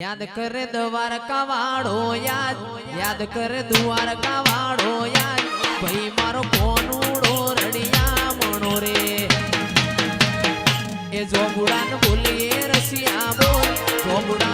યાદ કરે દ્વારકા વાળો યાદ યાદ કરે દ્વારકા વાળો યાદ. ભાઈ મારો કોનુડો રડિયા મણો રે. એ જોગુડાન બોલીએ રસિયા બોલ જોગુડા